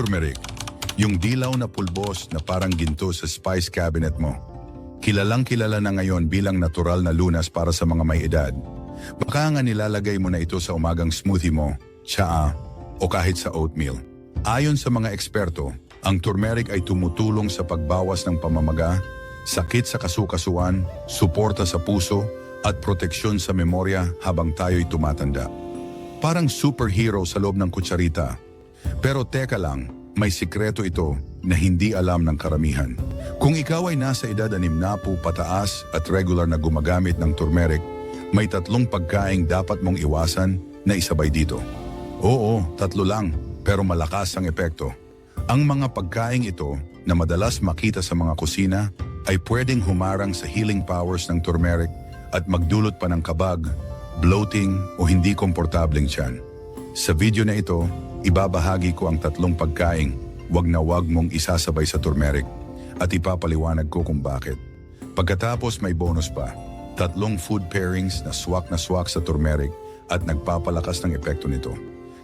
Turmeric, yung dilaw na pulbos na parang ginto sa spice cabinet mo. Kilalang kilala na ngayon bilang natural na lunas para sa mga may edad. Baka nga nilalagay mo na ito sa umagang smoothie mo, tsaa, o kahit sa oatmeal. Ayon sa mga eksperto, ang turmeric ay tumutulong sa pagbawas ng pamamaga, sakit sa kasukasuan, suporta sa puso, at proteksyon sa memorya habang tayo'y tumatanda. Parang superhero sa loob ng kutsarita. Pero teka lang, may sikreto ito na hindi alam ng karamihan. Kung ikaw ay nasa edad animnapu pataas at regular na gumagamit ng turmeric, may tatlong pagkaing dapat mong iwasan na isabay dito. Oo, tatlo lang, pero malakas ang epekto. Ang mga pagkaing ito na madalas makita sa mga kusina ay pwedeng humarang sa healing powers ng turmeric at magdulot pa ng kabag, bloating o hindi komportableng tiyan. Sa video na ito, ibabahagi ko ang tatlong pagkaing wag na wag mong isasabay sa turmeric at ipapaliwanag ko kung bakit. Pagkatapos may bonus pa, tatlong food pairings na swak na swak sa turmeric at nagpapalakas ng epekto nito.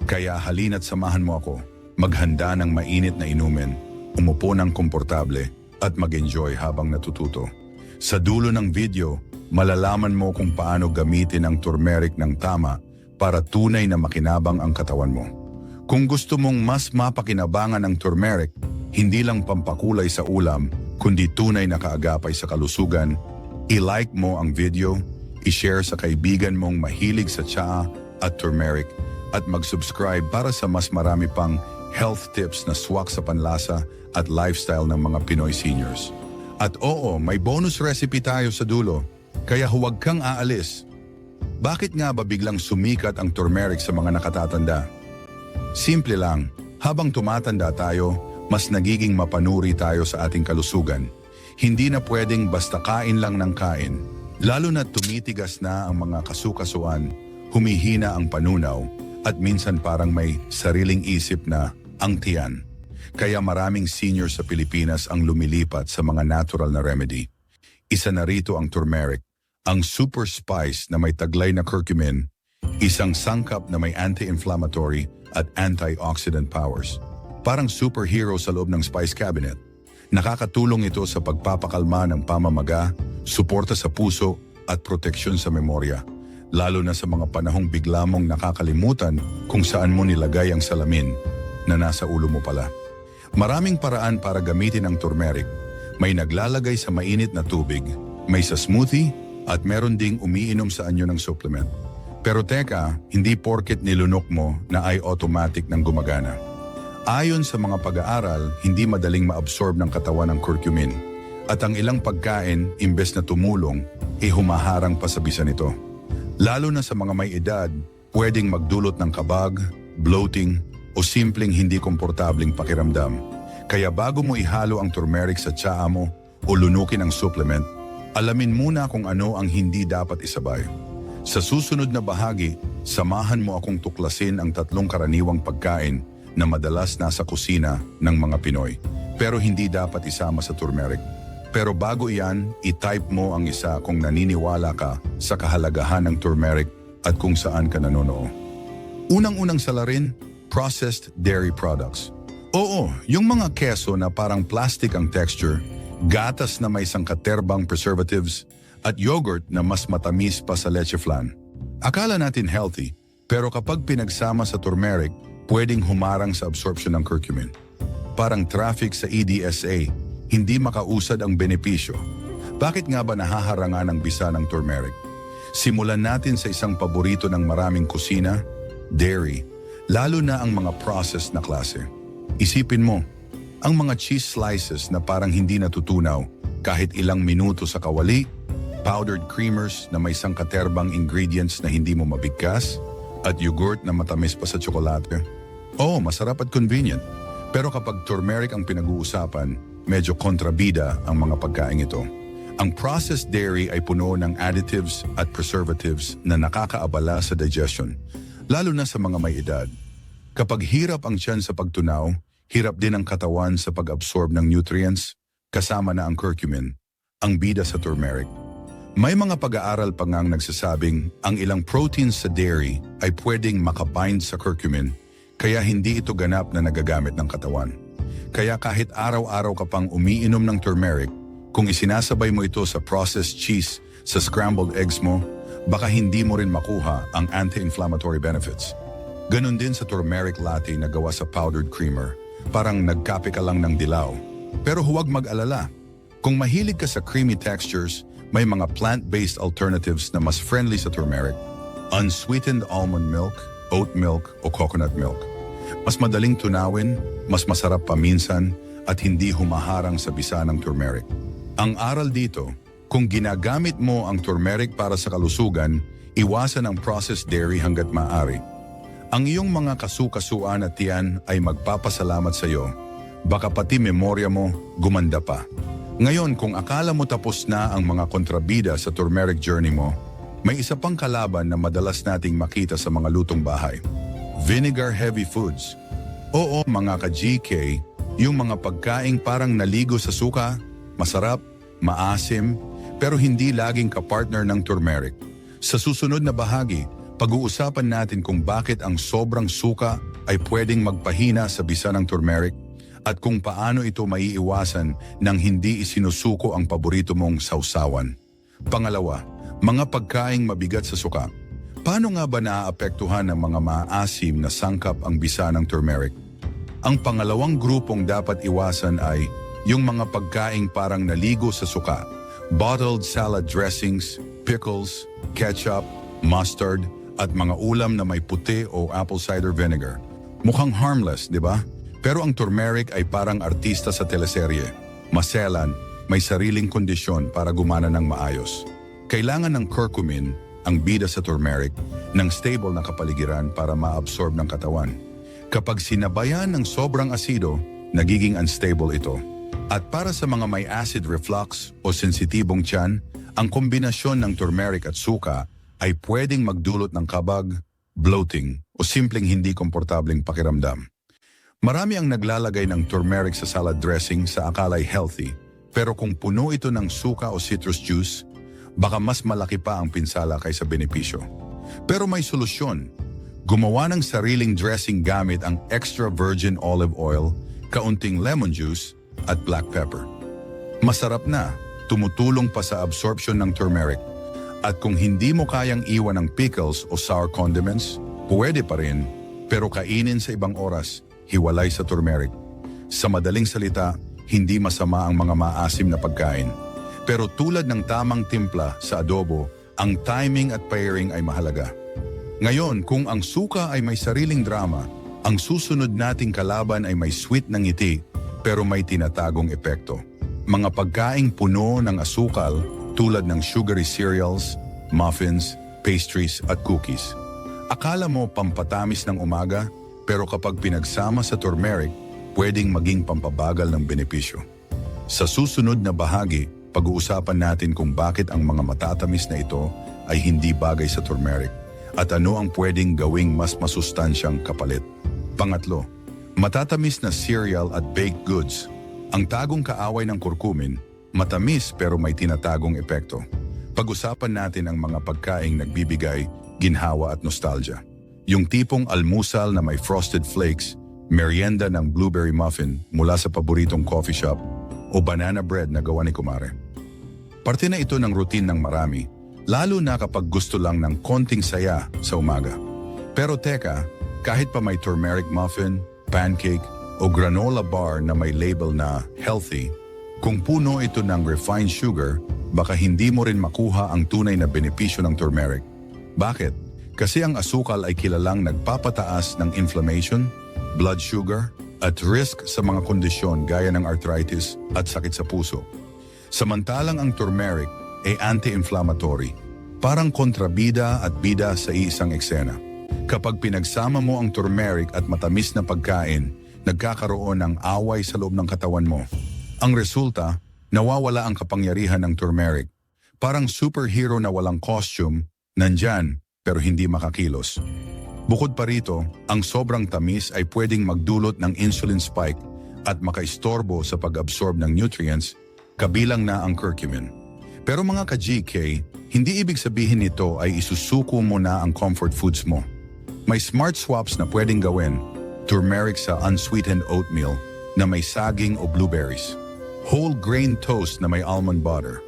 Kaya halina't samahan mo ako, maghanda ng mainit na inumin, umupo ng komportable at mag-enjoy habang natututo. Sa dulo ng video, malalaman mo kung paano gamitin ang turmeric ng tama para tunay na makinabang ang katawan mo. Kung gusto mong mas mapakinabangan ang turmeric, hindi lang pampakulay sa ulam, kundi tunay na kaagapay sa kalusugan, i-like mo ang video, i-share sa kaibigan mong mahilig sa tsaa at turmeric, at mag-subscribe para sa mas marami pang health tips na swak sa panlasa at lifestyle ng mga Pinoy seniors. At oo, may bonus recipe tayo sa dulo, kaya huwag kang aalis. Bakit nga ba biglang sumikat ang turmeric sa mga nakatatanda? Simple lang, habang tumatanda tayo, mas nagiging mapanuri tayo sa ating kalusugan. Hindi na pwedeng basta kain lang ng kain, lalo na tumitigas na ang mga kasukasuan, humihina ang panunaw, at minsan parang may sariling isip na ang tiyan. Kaya maraming senior sa Pilipinas ang lumilipat sa mga natural na remedy. Isa na rito ang turmeric, ang super spice na may taglay na curcumin, isang sangkap na may anti-inflammatory at antioxidant powers. Parang superhero sa loob ng spice cabinet. Nakakatulong ito sa pagpapakalma ng pamamaga, suporta sa puso at proteksyon sa memorya, lalo na sa mga panahong bigla mong nakakalimutan kung saan mo nilagay ang salamin na nasa ulo mo pala. Maraming paraan para gamitin ang turmeric. May naglalagay sa mainit na tubig, may sa smoothie, at meron ding umiinom sa anyo ng supplement. Pero teka, hindi porket nilunok mo na ay automatic ng gumagana. Ayon sa mga pag-aaral, hindi madaling maabsorb ng katawan ang curcumin. At ang ilang pagkain, imbes na tumulong, eh humaharang pa sa bisa nito. Lalo na sa mga may edad, pwedeng magdulot ng kabag, bloating, o simpleng hindi komportabling pakiramdam. Kaya bago mo ihalo ang turmeric sa tsaa mo o lunukin ang supplement, alamin muna kung ano ang hindi dapat isabay. Sa susunod na bahagi, samahan mo akong tuklasin ang tatlong karaniwang pagkain na madalas nasa kusina ng mga Pinoy, pero hindi dapat isama sa turmeric. Pero bago iyan, i-type mo ang isa kung naniniwala ka sa kahalagahan ng turmeric at kung saan ka nanonoo. Unang-unang salarin, processed dairy products. Oo, yung mga keso na parang plastic ang texture, gatas na may sangkaterbang preservatives, at yogurt na mas matamis pa sa leche flan. Akala natin healthy, pero kapag pinagsama sa turmeric, pwedeng humarang sa absorption ng curcumin. Parang traffic sa EDSA, hindi makausad ang benepisyo. Bakit nga ba nahaharangan ang bisa ng turmeric? Simulan natin sa isang paborito ng maraming kusina, dairy, lalo na ang mga processed na klase. Isipin mo, ang mga cheese slices na parang hindi natutunaw kahit ilang minuto sa kawali, powdered creamers na may sangkaterbang ingredients na hindi mo mabigkas, at yogurt na matamis pa sa tsokolate. Oo, masarap at convenient. Pero kapag turmeric ang pinag-uusapan, medyo kontrabida ang mga pagkain ito. Ang processed dairy ay puno ng additives at preservatives na nakakaabala sa digestion, lalo na sa mga may edad. Kapag hirap ang tiyan sa pagtunaw, hirap din ang katawan sa pag-absorb ng nutrients, kasama na ang curcumin, ang bida sa turmeric. May mga pag-aaral pa ngang nagsasabing ang ilang proteins sa dairy ay pwedeng makabind sa curcumin, kaya hindi ito ganap na nagagamit ng katawan. Kaya kahit araw-araw ka pang umiinom ng turmeric, kung isinasabay mo ito sa processed cheese, sa scrambled eggs mo, baka hindi mo rin makuha ang anti-inflammatory benefits. Ganon din sa turmeric latte na gawa sa powdered creamer. Parang nagkape ka lang ng dilaw. Pero huwag mag-alala. Kung mahilig ka sa creamy textures, may mga plant-based alternatives na mas friendly sa turmeric. Unsweetened almond milk, oat milk o coconut milk. Mas madaling tunawin, mas masarap paminsan, at hindi humaharang sa bisa ng turmeric. Ang aral dito, kung ginagamit mo ang turmeric para sa kalusugan, iwasan ang processed dairy hanggat maaari. Ang iyong mga kasukasuan at tiyan ay magpapasalamat sa iyo. Baka pati memorya mo gumanda pa. Ngayon, kung akala mo tapos na ang mga kontrabida sa turmeric journey mo, may isa pang kalaban na madalas nating makita sa mga lutong bahay. Vinegar-heavy foods. Oo, mga ka-GK, yung mga pagkaing parang naligo sa suka, masarap, maasim, pero hindi laging kapartner ng turmeric. Sa susunod na bahagi, pag-uusapan natin kung bakit ang sobrang suka ay pwedeng magpahina sa bisa ng turmeric at kung paano ito maiiwasan nang hindi isinusuko ang paborito mong sausawan. Pangalawa, mga pagkaing mabigat sa suka. Paano nga ba naaapektuhan ng mga maasim na sangkap ang bisa ng turmeric? Ang pangalawang grupong dapat iwasan ay yung mga pagkaing parang naligo sa suka, bottled salad dressings, pickles, ketchup, mustard, at mga ulam na may puti o apple cider vinegar. Mukhang harmless, di ba? Pero ang turmeric ay parang artista sa teleserye. Maselan, may sariling kondisyon para gumana ng maayos. Kailangan ng curcumin, ang bida sa turmeric, ng stable na kapaligiran para maabsorb ng katawan. Kapag sinabayan ng sobrang asido, nagiging unstable ito. At para sa mga may acid reflux o sensitibong tiyan, ang kombinasyon ng turmeric at suka ay pwedeng magdulot ng kabag, bloating o simpleng hindi komportabling pakiramdam. Marami ang naglalagay ng turmeric sa salad dressing sa akalay healthy, pero kung puno ito ng suka o citrus juice, baka mas malaki pa ang pinsala kaysa benepisyo. Pero may solusyon. Gumawa ng sariling dressing gamit ang extra virgin olive oil, kaunting lemon juice, at black pepper. Masarap na, tumutulong pa sa absorption ng turmeric. At kung hindi mo kayang iwan ng pickles o sour condiments, pwede pa rin, pero kainin sa ibang oras, hiwalay sa turmeric. Sa madaling salita, hindi masama ang mga maasim na pagkain. Pero tulad ng tamang timpla sa adobo, ang timing at pairing ay mahalaga. Ngayon, kung ang suka ay may sariling drama, ang susunod nating kalaban ay may sweet ng ngiti pero may tinatagong epekto. Mga pagkaing puno ng asukal tulad ng sugary cereals, muffins, pastries at cookies. Akala mo pampatamis ng umaga pero kapag pinagsama sa turmeric, pwedeng maging pampabagal ng benepisyo. Sa susunod na bahagi, pag-uusapan natin kung bakit ang mga matatamis na ito ay hindi bagay sa turmeric at ano ang pwedeng gawing mas masustansyang kapalit. Pangatlo, matatamis na cereal at baked goods. Ang tagong kaaway ng kurkumin, matamis pero may tinatagong epekto. Pag-usapan natin ang mga pagkaing nagbibigay, ginhawa at nostalgia. Yung tipong almusal na may frosted flakes, merienda ng blueberry muffin mula sa paboritong coffee shop, o banana bread na gawa ni Kumare. Parte na ito ng routine ng marami, lalo na kapag gusto lang ng konting saya sa umaga. Pero teka, kahit pa may turmeric muffin, pancake, o granola bar na may label na healthy, kung puno ito ng refined sugar, baka hindi mo rin makuha ang tunay na benepisyo ng turmeric. Bakit? Kasi ang asukal ay kilalang nagpapataas ng inflammation, blood sugar, at risk sa mga kondisyon gaya ng arthritis at sakit sa puso. Samantalang ang turmeric ay anti-inflammatory, parang kontrabida at bida sa isang eksena. Kapag pinagsama mo ang turmeric at matamis na pagkain, nagkakaroon ng away sa loob ng katawan mo. Ang resulta, nawawala ang kapangyarihan ng turmeric. Parang superhero na walang costume, nandyan pero hindi makakilos. Bukod pa rito, ang sobrang tamis ay pwedeng magdulot ng insulin spike at makaistorbo sa pag-absorb ng nutrients, kabilang na ang curcumin. Pero mga ka-GK, hindi ibig sabihin nito ay isusuko mo na ang comfort foods mo. May smart swaps na pwedeng gawin. turmeric sa unsweetened oatmeal na may saging o blueberries, whole grain toast na may almond butter,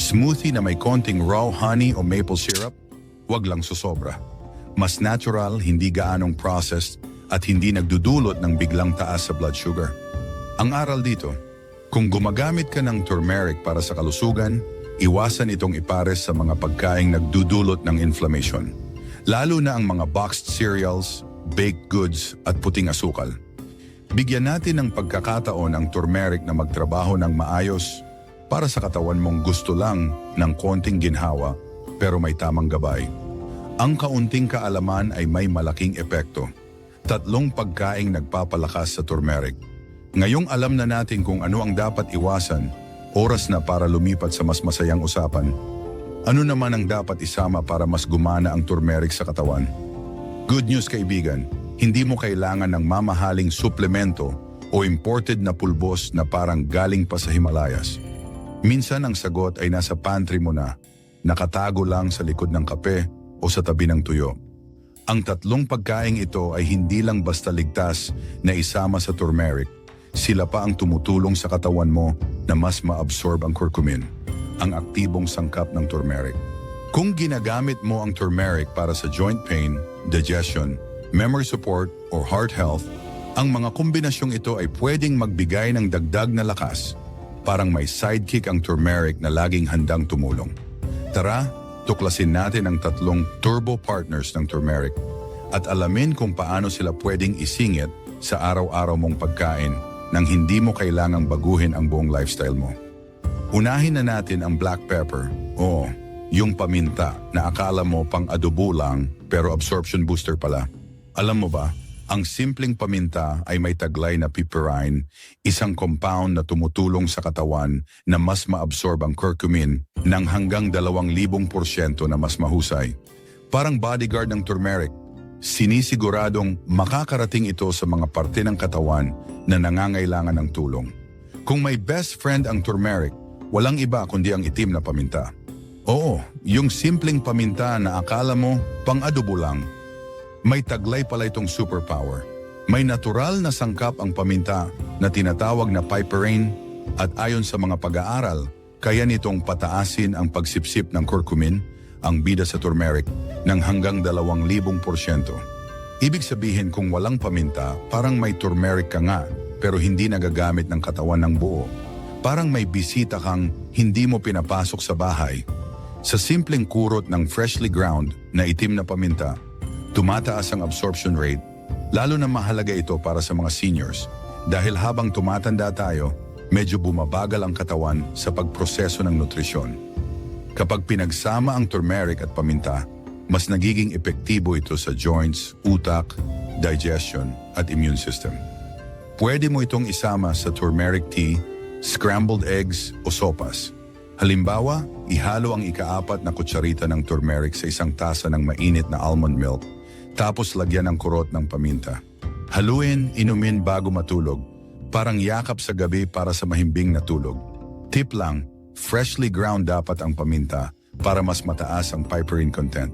smoothie na may konting raw honey o maple syrup, wag lang susobra. Mas natural, hindi gaanong processed at hindi nagdudulot ng biglang taas sa blood sugar. Ang aral dito, kung gumagamit ka ng turmeric para sa kalusugan, iwasan itong ipares sa mga pagkaing nagdudulot ng inflammation. Lalo na ang mga boxed cereals, baked goods at puting asukal. Bigyan natin ng pagkakataon ang turmeric na magtrabaho ng maayos para sa katawan mong gusto lang ng konting ginhawa pero may tamang gabay. Ang kaunting kaalaman ay may malaking epekto. Tatlong pagkaing nagpapalakas sa turmeric. Ngayong alam na natin kung ano ang dapat iwasan, oras na para lumipat sa mas masayang usapan. Ano naman ang dapat isama para mas gumana ang turmeric sa katawan? Good news kaibigan, hindi mo kailangan ng mamahaling suplemento o imported na pulbos na parang galing pa sa Himalayas. Minsan ang sagot ay nasa pantry mo na, nakatago lang sa likod ng kape o sa tabi ng tuyo. Ang tatlong pagkaing ito ay hindi lang basta ligtas na isama sa turmeric. Sila pa ang tumutulong sa katawan mo na mas maabsorb ang curcumin, ang aktibong sangkap ng turmeric. Kung ginagamit mo ang turmeric para sa joint pain, digestion, memory support, or heart health, ang mga kombinasyong ito ay pwedeng magbigay ng dagdag na lakas. Parang may sidekick ang turmeric na laging handang tumulong. Tara, tuklasin natin ang tatlong turbo partners ng turmeric at alamin kung paano sila pwedeng isingit sa araw-araw mong pagkain nang hindi mo kailangang baguhin ang buong lifestyle mo. Unahin na natin ang black pepper. Oo, yung paminta na akala mo pang adobo lang pero absorption booster pala. Alam mo ba, ang simpleng paminta ay may taglay na piperine, isang compound na tumutulong sa katawan na mas maabsorb ang curcumin ng hanggang 2,000% na mas mahusay. Parang bodyguard ng turmeric, sinisiguradong makakarating ito sa mga parte ng katawan na nangangailangan ng tulong. Kung may best friend ang turmeric, walang iba kundi ang itim na paminta. Oo, yung simpleng paminta na akala mo pang adobo lang, may taglay pala itong superpower. May natural na sangkap ang paminta na tinatawag na piperine at ayon sa mga pag-aaral, kaya nitong pataasin ang pagsipsip ng curcumin, ang bida sa turmeric, ng hanggang 2,000%. Ibig sabihin kung walang paminta, parang may turmeric ka nga pero hindi nagagamit ng katawan ng buo. Parang may bisita kang hindi mo pinapasok sa bahay. Sa simpleng kurot ng freshly ground na itim na paminta, tumataas ang absorption rate, lalo na mahalaga ito para sa mga seniors dahil habang tumatanda tayo, medyo bumabagal ang katawan sa pagproseso ng nutrisyon. Kapag pinagsama ang turmeric at paminta, mas nagiging epektibo ito sa joints, utak, digestion at immune system. Pwede mo itong isama sa turmeric tea, scrambled eggs o sopas. Halimbawa, ihalo ang ikaapat na kutsarita ng turmeric sa isang tasa ng mainit na almond milk tapos lagyan ng kurot ng paminta. Haluin, inumin bago matulog, parang yakap sa gabi para sa mahimbing na tulog. Tip lang, freshly ground dapat ang paminta para mas mataas ang piperine content.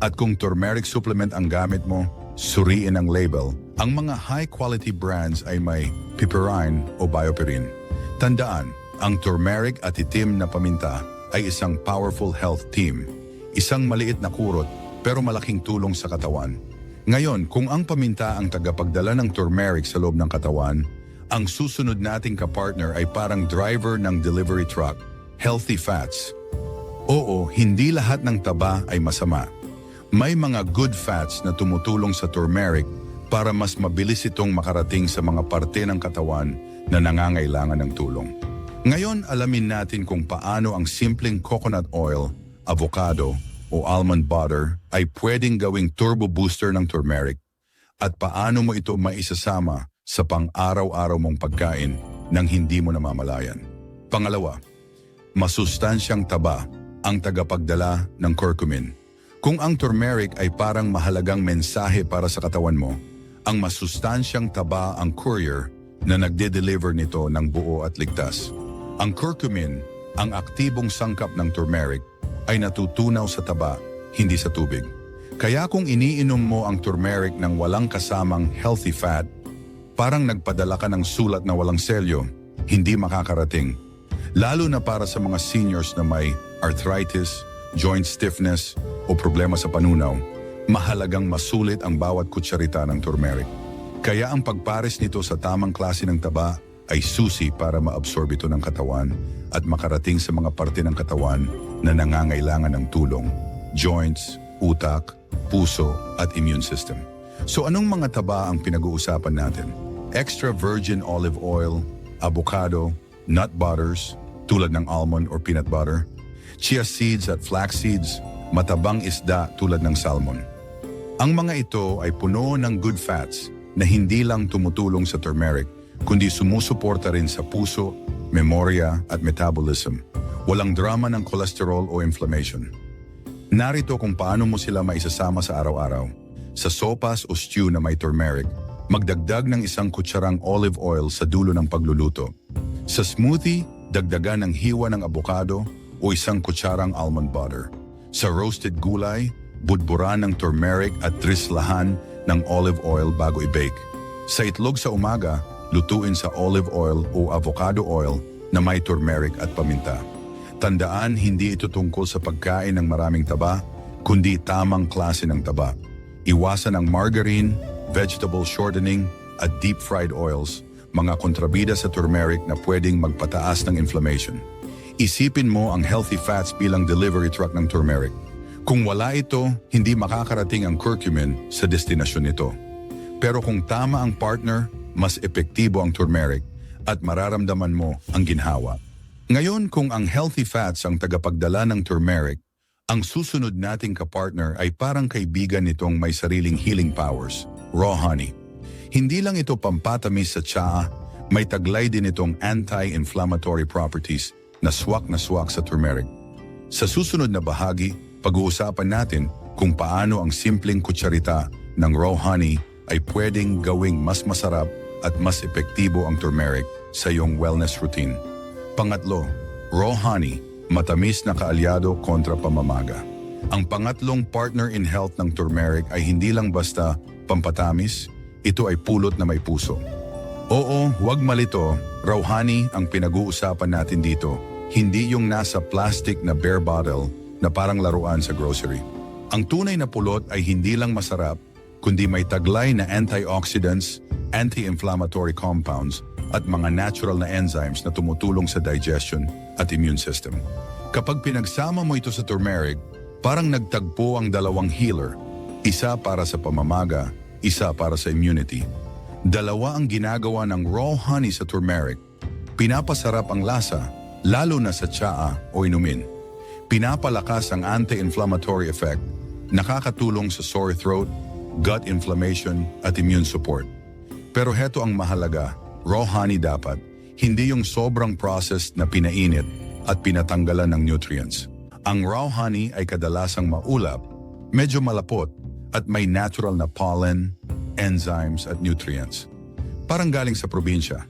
At kung turmeric supplement ang gamit mo, suriin ang label. Ang mga high-quality brands ay may piperine o bioperine. Tandaan, ang turmeric at itim na paminta ay isang powerful health team. Isang maliit na kurot pero malaking tulong sa katawan. Ngayon, kung ang paminta ang tagapagdala ng turmeric sa loob ng katawan, ang susunod nating kapartner ay parang driver ng delivery truck, healthy fats. Oo, hindi lahat ng taba ay masama. May mga good fats na tumutulong sa turmeric para mas mabilis itong makarating sa mga parte ng katawan na nangangailangan ng tulong. Ngayon, alamin natin kung paano ang simpleng coconut oil, avocado, o almond butter ay pwedeng gawing turbo booster ng turmeric at paano mo ito maisasama sa pang-araw-araw mong pagkain nang hindi mo namamalayan. Pangalawa, masustansyang taba ang tagapagdala ng curcumin. Kung ang turmeric ay parang mahalagang mensahe para sa katawan mo, ang masustansyang taba ang courier na nagde-deliver nito ng buo at ligtas. Ang curcumin, ang aktibong sangkap ng turmeric, ay natutunaw sa taba, hindi sa tubig. Kaya kung iniinom mo ang turmeric ng walang kasamang healthy fat, parang nagpadala ka ng sulat na walang selyo, hindi makakarating. Lalo na para sa mga seniors na may arthritis, joint stiffness o problema sa panunaw, mahalagang masulit ang bawat kutsarita ng turmeric. Kaya ang pagpares nito sa tamang klase ng taba ay susi para maabsorb ito ng katawan at makarating sa mga parte ng katawan na nangangailangan ng tulong, joints, utak, puso at immune system. So anong mga taba ang pinag-uusapan natin? Extra virgin olive oil, avocado, nut butters, tulad ng almond or peanut butter, chia seeds at flax seeds, matabang isda tulad ng salmon. Ang mga ito ay puno ng good fats na hindi lang tumutulong sa turmeric, kundi sumusuporta rin sa puso, memorya at metabolism. Walang drama ng cholesterol o inflammation. Narito kung paano mo sila maisasama sa araw-araw. Sa sopas o stew na may turmeric, magdagdag ng isang kutsarang olive oil sa dulo ng pagluluto. Sa smoothie, dagdagan ng hiwa ng abokado o isang kutsarang almond butter. Sa roasted gulay, budburan ng turmeric at trislahan ng olive oil bago i-bake. Sa itlog sa umaga, lutuin sa olive oil o avocado oil na may turmeric at paminta. Tandaan, hindi ito tungkol sa pagkain ng maraming taba, kundi tamang klase ng taba. Iwasan ang margarine, vegetable shortening, at deep-fried oils, mga kontrabida sa turmeric na pwedeng magpataas ng inflammation. Isipin mo ang healthy fats bilang delivery truck ng turmeric. Kung wala ito, hindi makakarating ang curcumin sa destinasyon nito. Pero kung tama ang partner, mas epektibo ang turmeric at mararamdaman mo ang ginhawa. Ngayon kung ang healthy fats ang tagapagdala ng turmeric, ang susunod nating kapartner ay parang kaibigan nitong may sariling healing powers, raw honey. Hindi lang ito pampatamis sa tsaa, may taglay din itong anti-inflammatory properties na swak na swak sa turmeric. Sa susunod na bahagi, pag-uusapan natin kung paano ang simpleng kutsarita ng raw honey ay pwedeng gawing mas masarap at mas epektibo ang turmeric sa iyong wellness routine. Pangatlo, raw honey, matamis na kaalyado kontra pamamaga. Ang pangatlong partner in health ng turmeric ay hindi lang basta pampatamis, ito ay pulot na may puso. Oo, huwag malito, raw honey ang pinag-uusapan natin dito, hindi yung nasa plastic na bear bottle na parang laruan sa grocery. Ang tunay na pulot ay hindi lang masarap, kundi may taglay na antioxidants, anti-inflammatory compounds, at mga natural na enzymes na tumutulong sa digestion at immune system. Kapag pinagsama mo ito sa turmeric, parang nagtagpo ang dalawang healer, isa para sa pamamaga, isa para sa immunity. Dalawa ang ginagawa ng raw honey sa turmeric. Pinapasarap ang lasa, lalo na sa tsaa o inumin. Pinapalakas ang anti-inflammatory effect, nakakatulong sa sore throat, gut inflammation at immune support. Pero heto ang mahalaga, raw honey dapat, hindi yung sobrang processed na pinainit at pinatanggalan ng nutrients. Ang raw honey ay kadalasang maulap, medyo malapot, at may natural na pollen, enzymes at nutrients. Parang galing sa probinsya.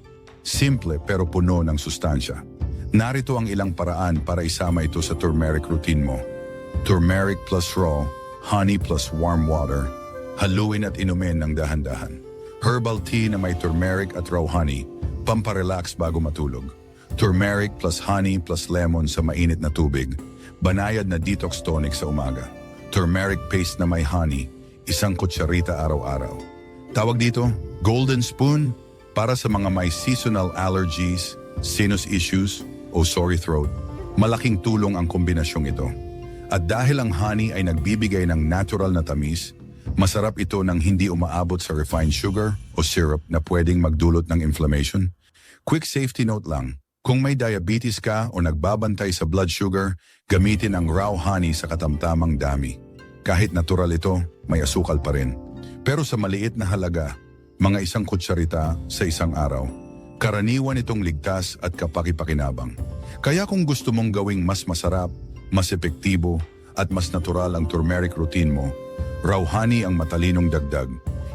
Simple pero puno ng sustansya. Narito ang ilang paraan para isama ito sa turmeric routine mo. Turmeric plus raw, honey plus warm water, haluin at inumin ng dahan-dahan. Herbal tea na may turmeric at raw honey, pamparelax bago matulog. Turmeric plus honey plus lemon sa mainit na tubig, banayad na detox tonic sa umaga. Turmeric paste na may honey, isang kutsarita araw-araw. Tawag dito, golden spoon, para sa mga may seasonal allergies, sinus issues, o sore throat. Malaking tulong ang kombinasyong ito. At dahil ang honey ay nagbibigay ng natural na tamis, Masarap ito nang hindi umaabot sa refined sugar o syrup na pwedeng magdulot ng inflammation. Quick safety note lang, kung may diabetes ka o nagbabantay sa blood sugar, gamitin ang raw honey sa katamtamang dami. Kahit natural ito, may asukal pa rin. Pero sa maliit na halaga, mga isang kutsarita sa isang araw, karaniwan itong ligtas at kapakipakinabang. Kaya kung gusto mong gawing mas masarap, mas epektibo, at mas natural ang turmeric routine mo, Raw honey ang matalinong dagdag.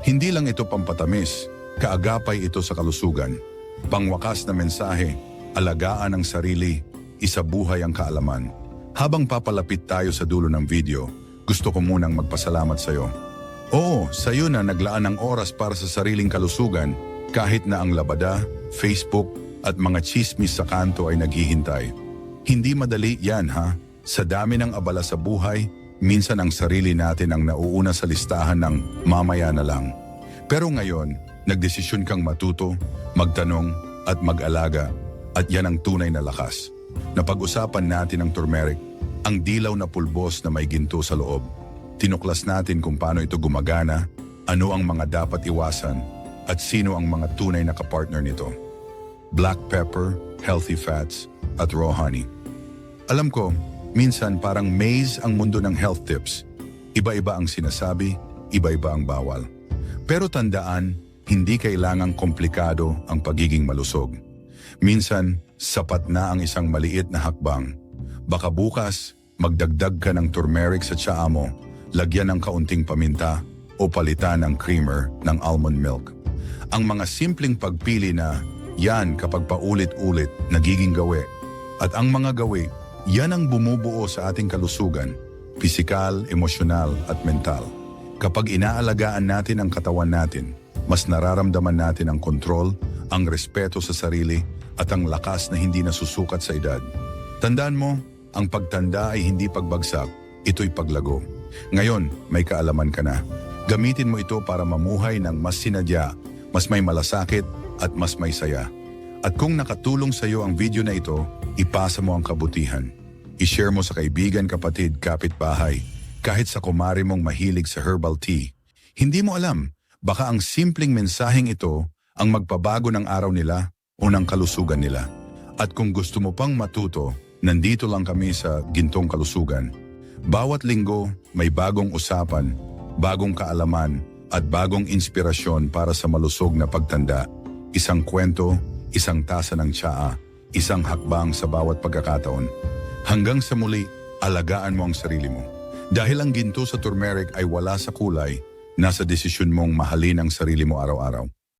Hindi lang ito pampatamis, kaagapay ito sa kalusugan. Pangwakas na mensahe, alagaan ang sarili, isabuhay ang kaalaman. Habang papalapit tayo sa dulo ng video, gusto ko munang magpasalamat sa'yo. Oo, sa'yo na naglaan ng oras para sa sariling kalusugan kahit na ang labada, Facebook at mga chismis sa kanto ay naghihintay. Hindi madali yan ha. Sa dami ng abala sa buhay, minsan ang sarili natin ang nauuna sa listahan ng mamaya na lang. Pero ngayon, nagdesisyon kang matuto, magtanong at mag-alaga at yan ang tunay na lakas. Napag-usapan natin ang turmeric, ang dilaw na pulbos na may ginto sa loob. Tinuklas natin kung paano ito gumagana, ano ang mga dapat iwasan, at sino ang mga tunay na kapartner nito. Black pepper, healthy fats, at raw honey. Alam ko, minsan parang maze ang mundo ng health tips. Iba-iba ang sinasabi, iba-iba ang bawal. Pero tandaan, hindi kailangang komplikado ang pagiging malusog. Minsan, sapat na ang isang maliit na hakbang. Baka bukas, magdagdag ka ng turmeric sa tsaa mo, lagyan ng kaunting paminta, o palitan ng creamer ng almond milk. Ang mga simpleng pagpili na yan kapag paulit-ulit nagiging gawi. At ang mga gawi, yan ang bumubuo sa ating kalusugan, pisikal, emosyonal at mental. Kapag inaalagaan natin ang katawan natin, mas nararamdaman natin ang kontrol, ang respeto sa sarili at ang lakas na hindi nasusukat sa edad. Tandaan mo, ang pagtanda ay hindi pagbagsak, ito'y paglago. Ngayon, may kaalaman ka na. Gamitin mo ito para mamuhay ng mas sinadya, mas may malasakit at mas may saya. At kung nakatulong sa iyo ang video na ito, ipasa mo ang kabutihan. I-share mo sa kaibigan, kapatid, kapitbahay, kahit sa kumari mong mahilig sa herbal tea. Hindi mo alam, baka ang simpleng mensaheng ito ang magpabago ng araw nila o ng kalusugan nila. At kung gusto mo pang matuto, nandito lang kami sa Gintong Kalusugan. Bawat linggo, may bagong usapan, bagong kaalaman, at bagong inspirasyon para sa malusog na pagtanda. Isang kwento, isang tasa ng tsaa, isang hakbang sa bawat pagkakataon. Hanggang sa muli, alagaan mo ang sarili mo. Dahil ang ginto sa turmeric ay wala sa kulay, nasa desisyon mong mahalin ang sarili mo araw-araw.